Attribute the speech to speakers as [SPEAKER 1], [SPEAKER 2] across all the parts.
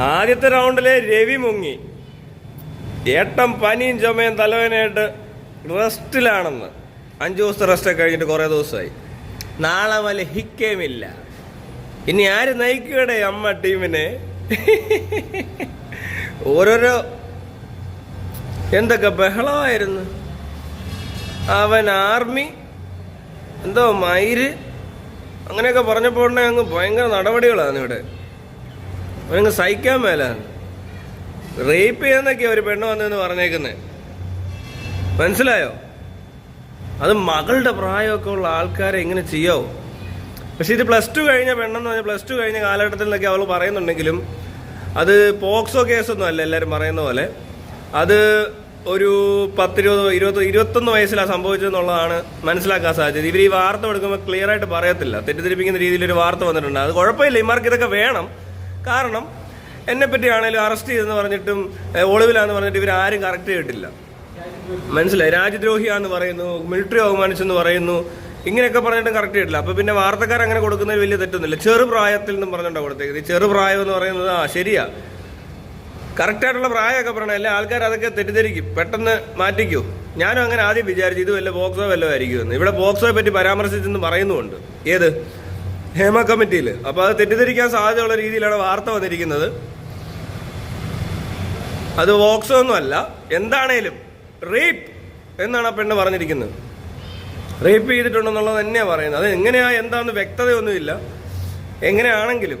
[SPEAKER 1] ആദ്യത്തെ റൗണ്ടിലെ രവി മുങ്ങി. ഏട്ടം പനിയും ചുമയും തലവേനായിട്ട് റെസ്റ്റിലാണെന്ന്. അഞ്ചു ദിവസത്തെ റെസ്റ്റ് കഴിഞ്ഞിട്ട് കുറേ ദിവസമായി. നാളെ വല്ല ഹിക്കേമില്ല. ഇനി ആര് നയിക്കുകയുടെ അമ്മ ടീമിനെ? ഓരോരോ എന്തൊക്കെ ബഹളമായിരുന്നു. അവൻ ആർമി എന്തോ മയിര് അങ്ങനെയൊക്കെ പറഞ്ഞപ്പോൾ അങ്ങ് ഭയങ്കര നടപടികളാണ് ഇവിടെ അവനങ്ങ് സഹിക്കാൻ മേല. റേപ്പ് ചെയ്യുന്നൊക്കെയാ ഒരു പെണ്ണ് വന്നതെന്ന് പറഞ്ഞേക്കുന്നത് മനസ്സിലായോ? അത് മകളുടെ പ്രായമൊക്കെ ഉള്ള ആൾക്കാരെ ഇങ്ങനെ ചെയ്യാവോ. പക്ഷെ ഇത് പ്ലസ് ടു കഴിഞ്ഞ പെണ്ണെന്ന് പറഞ്ഞാൽ പ്ലസ് ടു കഴിഞ്ഞ കാലഘട്ടത്തിൽ നിന്നൊക്കെ അവൾ പറയുന്നുണ്ടെങ്കിലും അത് പോക്സോ കേസൊന്നും അല്ല എല്ലാവരും പറയുന്ന പോലെ. അത് ഒരു പത്തിരുപത് ഇരുപത് ഇരുപത്തൊന്ന് വയസ്സിലാണ് സംഭവിച്ചതെന്നുള്ളതാണ് മനസ്സിലാക്കാൻ സാധിച്ചത്. ഇവർ ഈ വാർത്ത കൊടുക്കുമ്പോൾ ക്ലിയർ ആയിട്ട് പറയത്തില്ല. തെറ്റിദ്ധരിപ്പിക്കുന്ന രീതിയിൽ ഒരു വാർത്ത വന്നിട്ടുണ്ട്. അത് കുഴപ്പമില്ല. ഇമാർക്ക് ഇതൊക്കെ വേണം. കാരണം എന്നെ പറ്റിയാണേലും അറസ്റ്റ് ചെയ്തെന്ന് പറഞ്ഞിട്ടും ഒളിവിലാന്ന് പറഞ്ഞിട്ട് ഇവർ ആരും കറക്റ്റ് ചെയ്തിട്ടില്ല. മനസ്സിലായി? രാജ്യദ്രോഹിയാന്ന് പറയുന്നു മിലിറ്ററി അവമാനിച്ചെന്ന് പറയുന്നു ഇങ്ങനെയൊക്കെ പറഞ്ഞിട്ടും കറക്റ്റ് ചെയ്തിട്ടില്ല. അപ്പൊ പിന്നെ വാർത്തക്കാർ അങ്ങനെ കൊടുക്കുന്നതിൽ വലിയ തെറ്റൊന്നുമില്ല. ചെറുപ്രായത്തിൽ നിന്നും പറഞ്ഞിട്ടാണ് കൊടുത്തേക്ക്? ഈ ചെറുപ്രായം എന്ന് പറയുന്നത് ആ ശരിയാ. കറക്റ്റായിട്ടുള്ള പ്രായമൊക്കെ പറയണം അല്ലെ? ആൾക്കാർ അതൊക്കെ തെറ്റിദ്ധരിക്കും. പെട്ടെന്ന് മാറ്റിക്കൂ. ഞാനും അങ്ങനെ ആദ്യം വിചാരിച്ചു ഇത് വല്ല ബോക്സോ വല്ലോ ആയിരിക്കുമെന്ന്. ഇവിടെ ബോക്സോയെ പറ്റി പരാമർശിച്ചെന്ന് പറയുന്നുമുണ്ട്. ഏത്? ഹേമ കമ്മിറ്റിയിൽ. അപ്പൊ അത് തെറ്റിദ്ധരിക്കാൻ സാധ്യതയുള്ള രീതിയിലാണ് വാർത്ത വന്നിരിക്കുന്നത്. അത് വോക്സോ ഒന്നും അല്ല. എന്താണേലും റേപ്പ് എന്നാണ് ആ പെണ്ണ് പറഞ്ഞിരിക്കുന്നത്. റേപ്പ് ചെയ്തിട്ടുണ്ടെന്നുള്ളത് തന്നെയാണ് പറയുന്നത്. അത് എങ്ങനെയാ എന്താന്ന് വ്യക്തതയൊന്നുമില്ല. എങ്ങനെയാണെങ്കിലും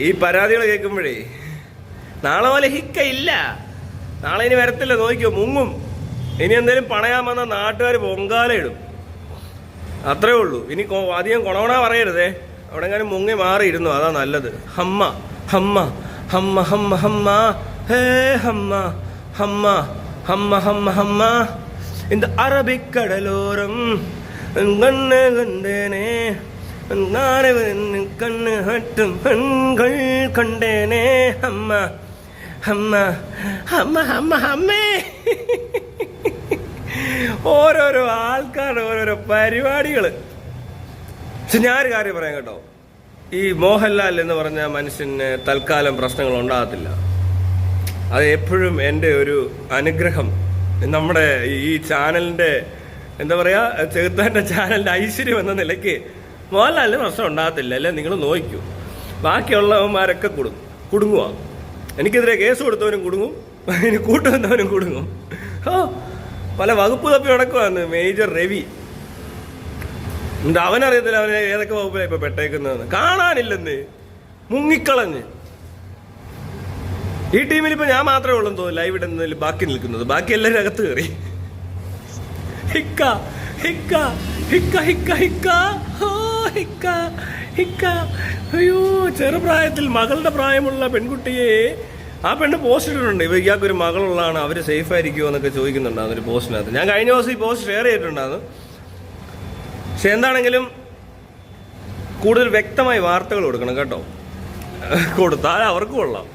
[SPEAKER 1] ഈ പരാതികൾ കേൾക്കുമ്പോഴേ നാളെ പോലെ ഹിക്ക ഇല്ല. നാളെ ഇനി വരത്തില്ല നോക്കിയോ മുങ്ങും. ഇനി എന്തേലും പണയാൻ വന്ന നാട്ടുകാർ പൊങ്കാല ഇടും. അത്രേ ഉള്ളൂ ഇനി കൊ- അധികം കൊണവണ പറയരുതേ അവിടെ എങ്ങാനും മുങ്ങി മാറിയിരുന്നു അതാ നല്ലത് ഹമ്മ ഹമ്മ ഹമ്മ ഹമ്മ ഹമ്മ ഹേ ഹമ്മ ഹമ്മ ഹമ്മ ഹമ്മ ഹമ്മ இந்த அரபிக்கடலோரம் கண்ணு கண்டேனே நானே கண்ணு ஹட்டும் பெண்கள் கண்டேனே அம்மா അമ്മ അമ്മ അമ്മ അമ്മേ ഓരോരോ ആൾക്കാരുടെ ഓരോരോ പരിപാടികൾ പക്ഷെ ഞാനൊരു കാര്യം പറയാം കേട്ടോ. ഈ മോഹൻലാൽ എന്ന് പറഞ്ഞ മനുഷ്യന് തൽക്കാലം പ്രശ്നങ്ങൾ ഉണ്ടാകത്തില്ല. അത് എപ്പോഴും എന്റെ ഒരു അനുഗ്രഹം. നമ്മുടെ ഈ ചാനലിന്റെ എന്താ പറയുക ചെറുത്താന്റെ ചാനലിന്റെ ഐശ്വര്യം എന്ന നിലയ്ക്ക് മോഹൻലാലിന് പ്രശ്നം ഉണ്ടാകത്തില്ല. അല്ലെ? നിങ്ങൾ നോക്കൂ ബാക്കിയുള്ളവന്മാരൊക്കെ കുടുങ്ങും. കുടുങ്ങുക എനിക്കെതിരെ കേസ് കൊടുത്തവനും കുടുങ്ങും. ഇനി കൂട്ടുവന്നവനും കുടുങ്ങും. ഓ പല വകുപ്പ് തപ്പി നടക്കുവാണ്. മേജർ രവി. എന്നിട്ട് അവനറിയത്തില്ല അവനെ ഏതൊക്കെ വകുപ്പിലാണ് ഇപ്പൊ പെട്ടേക്കുന്നതെന്ന്. കാണാനില്ലെന്ന്. മുങ്ങിക്കളഞ്ഞ്. ഈ ടീമിൽ ഇപ്പൊ ഞാൻ മാത്രമേ ഉള്ളൂ തോന്നുന്നു ലൈവ് ഇടുന്നതിൽ ബാക്കി നിൽക്കുന്നത്. ബാക്കി എല്ലാവരും അകത്ത് കയറി. ഹിക്ക ഹിക്ക ഹിക്ക ഹിക്ക ഹിക്ക. ഹിക്ക ഹിക്ക. അയ്യോ ചെറുപ്രായത്തിൽ മകളുടെ പ്രായമുള്ള പെൺകുട്ടിയെ ആ പെണ്ണ് പോസ്റ്റ് ഇട്ടിട്ടുണ്ട്. ഇവ ഇയാൾക്കൊരു മകളുള്ളതാണ് അവർ സേഫ് ആയിരിക്കുമോ എന്നൊക്കെ ചോദിക്കുന്നുണ്ടായിരുന്നു ഒരു പോസ്റ്റിനകത്ത് ഞാൻ കഴിഞ്ഞ ദിവസം ഈ പോസ്റ്റ് ഷെയർ ചെയ്തിട്ടുണ്ടായിരുന്നു. പക്ഷെ എന്താണെങ്കിലും കൂടുതൽ വ്യക്തമായി വാർത്തകൾ കൊടുക്കണം കേട്ടോ. കൊടുത്താൽ അവർക്കും കൊള്ളാം.